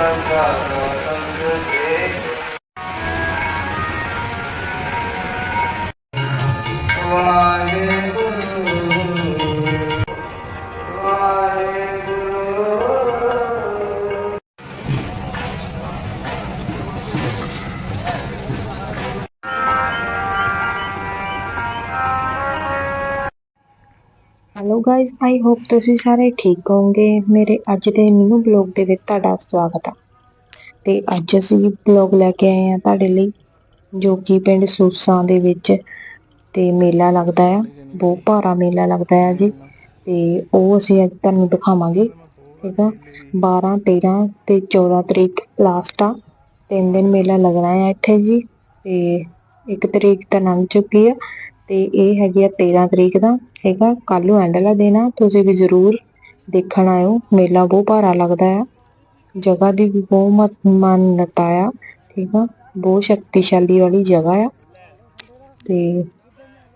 and hello guys I hope ਤੁਸੀਂ ਸਾਰੇ ਠੀਕ ਹੋਵੋਗੇ। ਮੇਰੇ ਅੱਜ ਦੇ ਨਿਊ ਬਲੌਗ ਦੇ ਵਿੱਚ ਤੁਹਾਡਾ ਸਵਾਗਤ ਹੈ ਤੇ ਅੱਜ ਅਸੀਂ ਬਲੌਗ ਲੈ ਕੇ ਆਏ ਹਾਂ ਤੁਹਾਡੇ ਲਈ, ਜੋ ਕਿ ਪਿੰਡ ਸੂਸਾਂ ਦੇ ਵਿੱਚ ਤੇ ਮੇਲਾ ਲੱਗਦਾ ਆ। ਬਹੁਤ ਭਾਰਾ ਮੇਲਾ ਲੱਗਦਾ ਆ ਜੀ। ਤੇ ਉਹ ਅਸੀਂ ਅੱਜ ਤੁਹਾਨੂੰ ਦਿਖਾਵਾਂਗੇ, ਠੀਕ ਆ? 12 13 ਤੇ 14 ਤਰੀਕ ਲਾਸਟ ਆ। ਤਿੰਨ ਦਿਨ ਮੇਲਾ ਲੱਗਣਾ ਆ ਇੱਥੇ ਜੀ। ਤੇ ਇੱਕ ਤਰੀਕ ਤਾਂ ਲੰਘ ਚੁੱਕੀ ਆ। ਤੇ ਇਹ ਹੈਗੀ ਆ 13 ਤਰੀਕ ਦਾ, ਠੀਕ ਆ? ਕੱਲ ਨੂੰ ਐਂਡ ਵਾਲਾ ਦਿਨ ਆ, ਤੁਸੀਂ ਵੀ ਜ਼ਰੂਰ ਦੇਖਣ ਆਇਓ। ਮੇਲਾ ਬਹੁਤ ਭਾਰਾ ਲੱਗਦਾ ਆ। ਜਗ੍ਹਾ ਦੀ ਵੀ ਬਹੁਤ ਮਾਨਤਾ ਆ, ਠੀਕ ਆ? ਬਹੁਤ ਸ਼ਕਤੀਸ਼ਾਲੀ ਵਾਲੀ ਜਗ੍ਹਾ ਆ। ਤੇ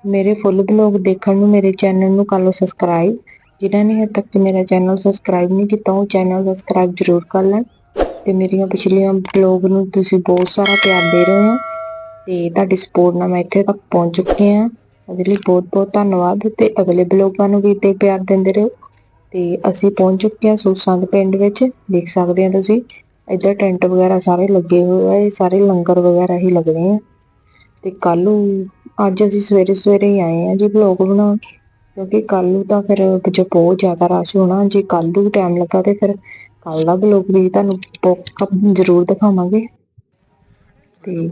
ਮੇਰੇ ਫੁੱਲ ਬਲੌਗ ਦੇਖਣ ਨੂੰ, ਮੇਰੇ ਚੈਨਲ ਨੂੰ ਕਰ ਲਓ ਸਬਸਕ੍ਰਾਈਬ ਜਿਨ੍ਹਾਂ ਨੇ ਹਜੇ ਤੱਕ ਮੇਰਾ ਚੈਨਲ ਸਬਸਕ੍ਰਾਈਬ ਨਹੀਂ ਕੀਤਾ, ਉਹ ਚੈਨਲ ਸਬਸਕ੍ਰਾਈਬ ਜ਼ਰੂਰ ਕਰ ਲੈਣ। ਤੇ ਮੇਰੀਆਂ ਪਿਛਲੀਆਂ ਬਲੌਗ ਨੂੰ ਤੁਸੀਂ ਬਹੁਤ ਸਾਰਾ ਪਿਆਰ ਦੇ ਰਹੇ ਹੋ। ਤੇ ਤੁਹਾਡੀ ਸਪੋਰਟ ਨਾਲ ਮੈਂ ਇੱਥੇ ਤੱਕ ਪਹੁੰਚ ਚੁੱਕੀ ਹਾਂ। ਉਹਦੇ ਲਈ ਬਹੁਤ ਬਹੁਤ ਧੰਨਵਾਦ ਤੇ ਅਗਲੇ ਬਲੌਗਾਂ ਨੂੰ ਵੀ ਹੀ ਪਿਆਰ ਦਿੰਦੇ ਰਹੋ। ਤੇ ਅਸੀਂ ਪਹੁੰਚ ਚੁੱਕੇ ਹਾਂ ਸੂਸਾਂ ਦੇ ਪਿੰਡ ਵਿੱਚ ਦੇਖ ਸਕਦੇ ਹੋ ਤੁਸੀਂ ਇੱਧਰ ਟੈਂਟ ਵਗੈਰਾ ਸਾਰੇ ਲੱਗੇ ਹੋਏ ਆ ਇਹ ਸਾਰੇ ਲੰਗਰ ਵਗੈਰਾ ਹੀ ਲੱਗਣੇ ਆ। ਤੇ ਕੱਲ ਨੂੰ ਅੱਜ ਅਸੀਂ ਸਵੇਰੇ ਸਵੇਰੇ ਹੀ ਆਏ ਆ ਜੀ ਬਲੌਗ ਬਣਾਉਣ ਕਿਉਂਕਿ ਕੱਲ ਨੂੰ ਤਾਂ ਫਿਰ ਜੋ ਬਹੁਤ ਜ਼ਿਆਦਾ ਰਸ਼ ਹੋਣਾ ਜੇ ਕੱਲ ਨੂੰ ਟਾਈਮ ਲੱਗਾ ਤੇ ਫਿਰ ਕੱਲ ਦਾ ਬਲੌਗ ਵੀ ਤੁਹਾਨੂੰ ਪੱਕਾ ਜ਼ਰੂਰ ਦਿਖਾਵਾਂਗੇ। ਤੇ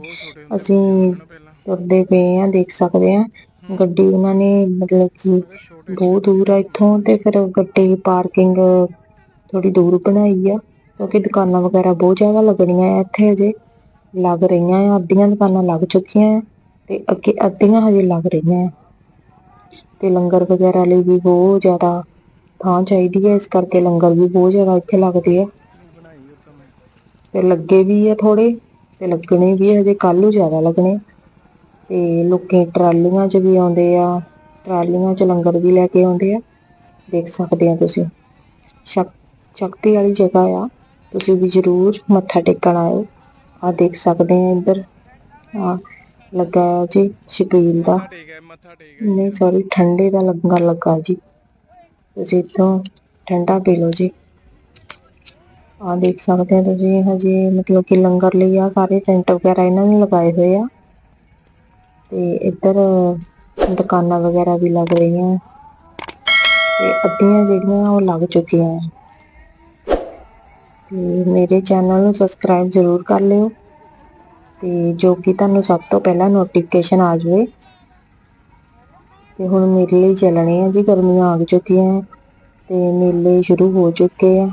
ਅਸੀਂ ਤੁਰਦੇ ਪਏ ਆ ਦੇਖ ਸਕਦੇ ਆ ਗੱਡੀ ਉਹਨਾਂ ਨੇ ਮਤਲਬ ਕਿ ਬਹੁਤ ਦੂਰ ਆ ਇੱਥੋਂ ਤੇ ਫਿਰ ਗੱਡੀ ਪਾਰਕਿੰਗ ਥੋੜੀ ਦੂਰ ਬਣਾਈ ਆ ਕਿਉਂਕਿ ਦੁਕਾਨਾਂ ਵਗੈਰਾ ਬਹੁਤ ਜ਼ਿਆਦਾ ਲੱਗਣੀਆਂ ਆ ਇੱਥੇ ਅਜੇ ਲੱਗ ਰਹੀਆਂ ਆ ਅੱਧੀਆਂ ਦੁਕਾਨਾਂ ਲੱਗ ਚੁੱਕੀਆਂ ਆ ਤੇ ਅੱਗੇ ਅੱਧੀਆਂ ਹਜੇ ਲੱਗ ਰਹੀਆਂ ਆ। ਤੇ ਲੰਗਰ ਵਗੈਰਾ ਲਈ ਵੀ ਬਹੁਤ ਜ਼ਿਆਦਾ ਥਾਂ ਚਾਹੀਦੀ ਹੈ ਇਸ ਕਰਕੇ ਲੰਗਰ ਵੀ ਬਹੁਤ ਜ਼ਿਆਦਾ ਇੱਥੇ ਲੱਗਦੇ ਆ। ਤੇ ਲੱਗੇ ਵੀ ਆ ਥੋੜੇ ਤੇ ਲੱਗਣੇ ਵੀ ਹਜੇ ਕੱਲ ਨੂੰ ਜ਼ਿਆਦਾ ਲੱਗਣੇ। ਤੇ ਲੋਕੀ ਟਰਾਲੀਆਂ 'ਚ ਵੀ ਆਉਂਦੇ ਆ, ਟਰਾਲੀਆਂ 'ਚ ਲੰਗਰ ਵੀ ਲੈ ਕੇ ਆਉਂਦੇ ਆ। ਦੇਖ ਸਕਦੇ ਆ ਤੁਸੀਂ। ਸ਼ਕ- ਸ਼ਕਤੀ ਵਾਲੀ ਜਗ੍ਹਾ ਆ। ਤੁਸੀਂ ਵੀ ਜ਼ਰੂਰ ਮੱਥਾ ਟੇਕਣ ਆਇਓ। ਆ ਦੇਖ ਸਕਦੇ ਆ ਇੱਧਰ। ਆ ਲੱਗਾ ਆ ਜੀ ਛਬੀਲ ਦਾ। ਠੀਕ ਨਹੀਂ ਸੌਰੀ ਠੰਡੇ ਦਾ ਲੰਗਰ ਲੱਗਾ ਜੀ। ਤੁਸੀਂ ਇੱਥੋਂ ਠੰਡਾ ਪੀ ਲਓ ਜੀ। ਆ ਦੇਖ ਸਕਦੇ ਆ ਤੁਸੀਂ ਹਜੇ ਮਤਲਬ ਕਿ ਲੰਗਰ ਲਈ ਆ, ਸਾਰੇ ਟੈਂਟ ਵਗੈਰਾ ਇਹਨਾਂ ਨੇ ਲਗਾਏ ਹੋਏ ਆ। ਤੇ ਇੱਧਰ ਦੁਕਾਨਾਂ ਵਗੈਰਾ ਵੀ ਲੱਗ ਰਹੀਆਂ। ਤੇ ਅੱਧੀਆਂ ਜਿਹੜੀਆਂ ਉਹ ਲੱਗ ਚੁੱਕੀਆਂ ਆ ਤੇ ਮੇਰੇ ਚੈਨਲ ਨੂੰ ਸਬਸਕ੍ਰਾਈਬ ਜ਼ਰੂਰ ਕਰ ਲਿਓ। ਤੇ ਜੋ ਕਿ ਤੁਹਾਨੂੰ ਸਭ ਤੋਂ ਪਹਿਲਾਂ ਨੋਟੀਫਿਕੇਸ਼ਨ ਆ ਜਾਵੇ। ਤੇ ਹੁਣ ਮੇਰੇ ਲਈ ਚੱਲਣੇ ਆ ਜੀ, ਗਰਮੀਆਂ ਆ ਚੁੱਕੀਆਂ ਤੇ ਮੇਲੇ ਸ਼ੁਰੂ ਹੋ ਚੁੱਕੇ ਆ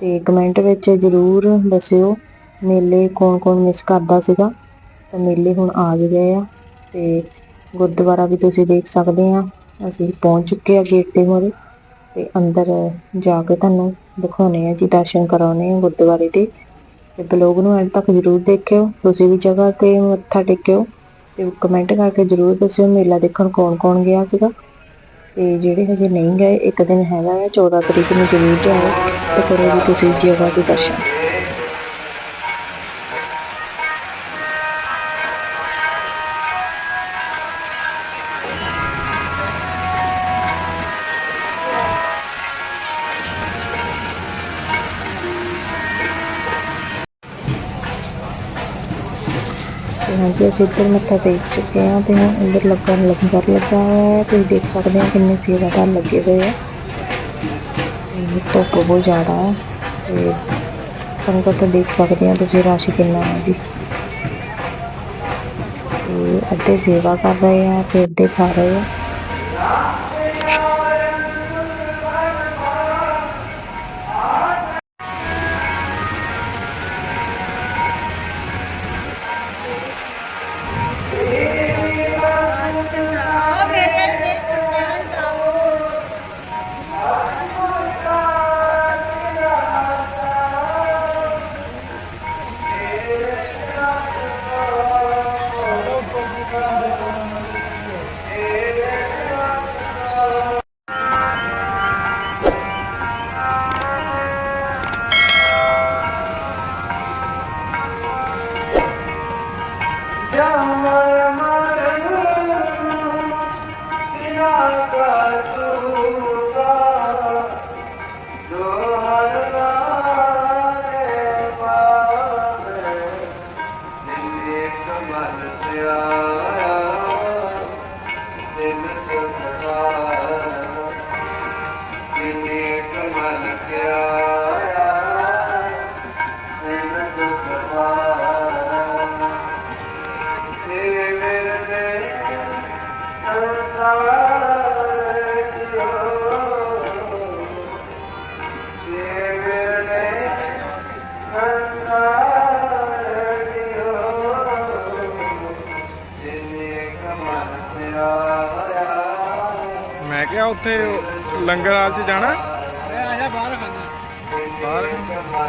ਤੇ ਕਮੈਂਟ ਵਿੱਚ ਜ਼ਰੂਰ ਦੱਸਿਓ ਮੇਲੇ ਕੌਣ ਕੌਣ ਮਿਸ ਕਰਦਾ ਸੀਗਾ। ਤਾਂ ਮੇਲੇ ਹੁਣ ਆ ਵੀ ਗਏ ਆ ਤੇ ਗੁਰਦੁਆਰਾ ਵੀ ਤੁਸੀਂ ਦੇਖ ਸਕਦੇ ਆ। ਅਸੀਂ ਪਹੁੰਚ ਚੁੱਕੇ ਆ ਗੇਟ ਤੇ ਮੋਰੇ ਤੇ ਅੰਦਰ ਜਾ ਕੇ ਤੁਹਾਨੂੰ ਦਿਖਾਉਣੇ ਆ, ਜੀ ਦਰਸ਼ਨ ਕਰਾਉਣੇ ਆ ਗੁਰਦੁਆਰੇ ਦੇ। ਤੇ ਬਲੌਗ ਨੂੰ ਐਂਡ ਤੱਕ ਜ਼ਰੂਰ ਦੇਖਿਓ, ਤੁਸੀਂ ਵੀ ਜਗ੍ਹਾ ਤੇ ਮੱਥਾ ਟੇਕਿਓ ਤੇ ਕਮੈਂਟ ਕਰਕੇ ਜ਼ਰੂਰ ਦੱਸਿਓ ਮੇਲਾ ਦੇਖਣ ਕੌਣ ਕੌਣ ਗਿਆ ਸੀਗਾ। ਤੇ ਜਿਹੜੇ ਹਜੇ ਨਹੀਂ ਗਏ, ਇੱਕ ਦਿਨ ਹੈਗਾ ਆ 14 ਤਰੀਕ ਨੂੰ ਜ਼ਰੂਰ ਜਾਓ ਤੇ ਕਰੋ ਜੀ ਤੁਸੀਂ ਜਗ੍ਹਾ ਦੇ ਦਰਸ਼ਨ। ਹਾਂਜੀ ਅਸੀਂ ਇੱਧਰ ਮੱਥਾ ਟੇਕ ਚੁੱਕੇ ਹਾਂ ਤੇ ਹੁਣ ਅੰਦਰ ਲੱਗਾ ਲੰਗਰ ਲੱਗਾ ਹੋਇਆ ਹੈ ਤੁਸੀਂ ਦੇਖ ਸਕਦੇ ਹੋ ਕਿੰਨੇ ਸੇਵਾਦਾਰ ਲੱਗੇ ਹੋਏ ਆ ਤੇ ਧੁੱਪ ਬਹੁਤ ਜ਼ਿਆਦਾ ਹੈ ਤੇ ਸੰਗਤ ਦੇਖ ਸਕਦੇ ਆ ਤੁਸੀਂ ਰਸ਼ ਕਿੰਨਾ ਹੈ ਜੀ ਤੇ ਅੱਧੇ ਸੇਵਾ ਕਰ ਰਹੇ ਆ ਤੇ ਅੱਧੇ ਖਾ ਰਹੇ ਆ No. ਮੈਂ ਕਿਹਾ ਉੱਥੇ ਲੰਗਰ ਹਾਲ 'ਚ ਜਾਣਾ? ਮੈਂ ਆਇਆ ਬਾਹਰ ਖਾਣਾ। ਬਾਹਰ?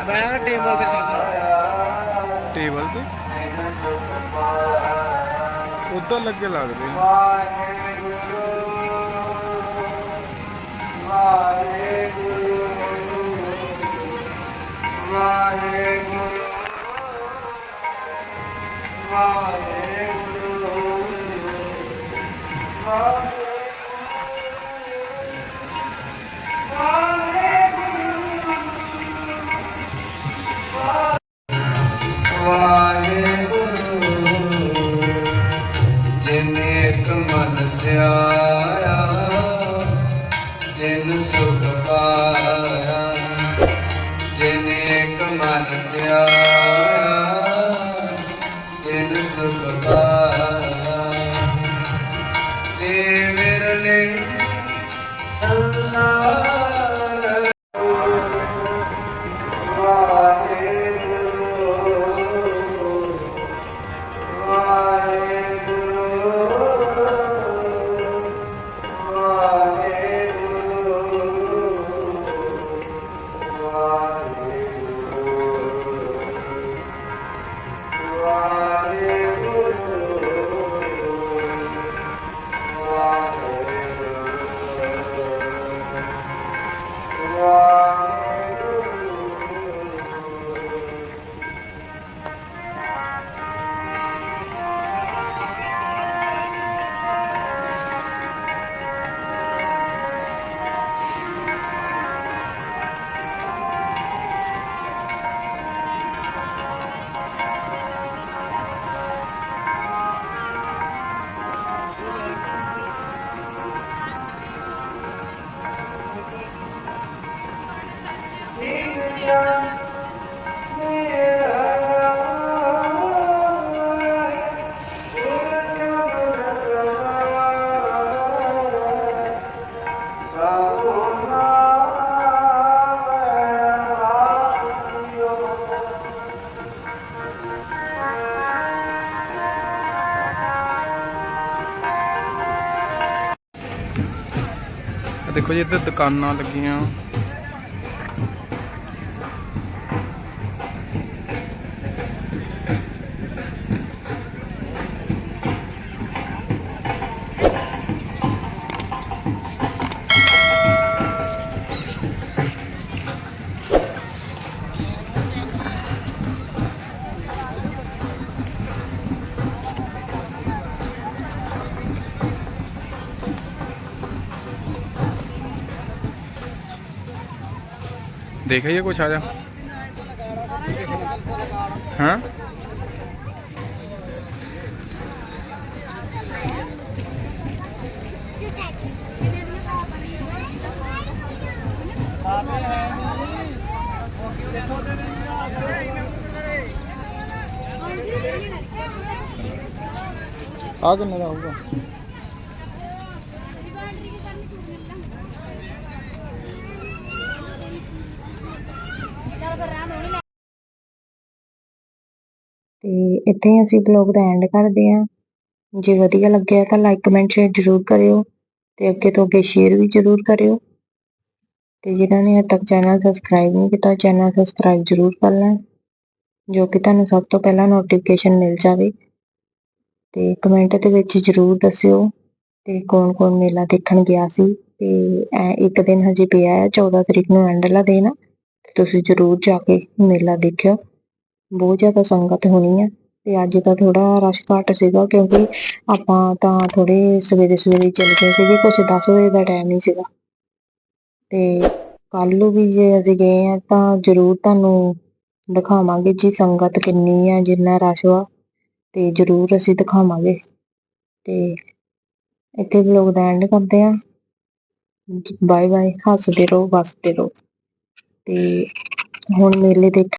ਮੈਂ ਟੇਬਲ ਤੇ ਖਾਣਾ। ਟੇਬਲ ਤੇ? ਉੱਧਰ ਲੱਗੇ ਲੱਗਦੇ ਵਾਹਿਗੁਰੂ ਜਿਨ ਇੱਕ ਮਨ ਧਿਆਇਆ, ਜਿਨ ਸੁਖ ਪਾਇਆ। ਜਿਨ ਇੱਕ ਮਨ ਧਿਆਇਆ, ਜਿਨ ਸੁਖ ਪਾਇਆ। ਤੇ ਦੇਖੋ ਜੀ ਇੱਧਰ ਦੁਕਾਨਾਂ ਲੱਗੀਆਂ। ਦੇਖਿਆ ਇਹ ਕੁਛ ਆ ਜਾ। ਹਾਂ? ਆ ਕਿੰਨੇ ਦਾ ਤੇ ਇੱਥੇ ਹੀ ਅਸੀਂ ਬਲੌਗ ਦਾ ਐਂਡ ਕਰਦੇ ਹਾਂ। ਜੇ ਵਧੀਆ ਲੱਗਿਆ ਤਾਂ ਲਾਈਕ ਕਮੈਂਟ ਸ਼ੇਅਰ ਜ਼ਰੂਰ ਕਰਿਓ ਤੇ ਅੱਗੇ ਤੋਂ ਅੱਗੇ ਸ਼ੇਅਰ ਵੀ ਜ਼ਰੂਰ ਕਰਿਓ। ਤੇ ਜਿਨ੍ਹਾਂ ਨੇ ਹਜੇ ਤੱਕ ਚੈਨਲ ਸਬਸਕ੍ਰਾਈਬ ਨਹੀਂ ਕੀਤਾ ਚੈਨਲ ਸਬਸਕ੍ਰਾਈਬ ਜ਼ਰੂਰ ਕਰ ਲੈਣ, ਜੋ ਕਿ ਤੁਹਾਨੂੰ ਸਭ ਤੋਂ ਪਹਿਲਾਂ ਨੋਟੀਫਿਕੇਸ਼ਨ ਮਿਲ ਜਾਵੇ। ਤੇ ਕਮੈਂਟ ਦੇ ਵਿੱਚ ਜ਼ਰੂਰ ਦੱਸਿਓ ਤੇ ਕੌਣ-ਕੌਣ ਮੇਲਾ ਦੇਖਣ ਗਿਆ ਸੀ ਤੇ ਐ ਇੱਕ ਦਿਨ ਹਜੇ ਪਿਆ ਹੈ 14 ਤਰੀਕ ਨੂੰ ਐਂਡ ਵਾਲਾ ਦਿਨ ਆ ਤੁਸੀਂ ਜ਼ਰੂਰ ਜਾ ਕੇ ਮੇਲਾ ਦੇਖਿਓ। ਬਹੁਤ ਜ਼ਿਆਦਾ ਸੰਗਤ ਹੋਣੀ ਹੈ ਤੇ ਅੱਜ ਤਾਂ ਥੋੜਾ ਰਸ਼ ਘੱਟ ਸੀਗਾ ਕਿਉਂਕਿ ਆਪਾਂ ਤਾਂ ਥੋੜੇ ਸਵੇਰੇ ਸਵੇਰੇ ਚੱਲ ਗਏ ਸੀਗੇ, ਕੁਛ 10 ਵਜੇ ਦਾ ਟਾਈਮ ਹੀ ਸੀਗਾ। ਤੇ ਕੱਲ ਨੂੰ ਵੀ ਜੇ ਅਸੀਂ ਗਏ ਆ ਤਾਂ ਜ਼ਰੂਰ ਤੁਹਾਨੂੰ ਦਿਖਾਵਾਂਗੇ ਜੀ ਸੰਗਤ ਕਿੰਨੀ ਆ, ਜਿੰਨਾ ਰਸ਼ ਵਾ, ਤੇ ਜ਼ਰੂਰ ਅਸੀਂ ਦਿਖਾਵਾਂਗੇ। ਤੇ ਇੱਥੇ ਵਲੋਗ ਦਾ ਐਂਡ ਕਰਦੇ ਆ। ਬਾਏ ਬਾਏ, ਹੱਸਦੇ ਰਹੋ, ਵਸਦੇ ਰਹੋ। ਤੇ ਹੁਣ ਮੇਲੇ ਦੇਖ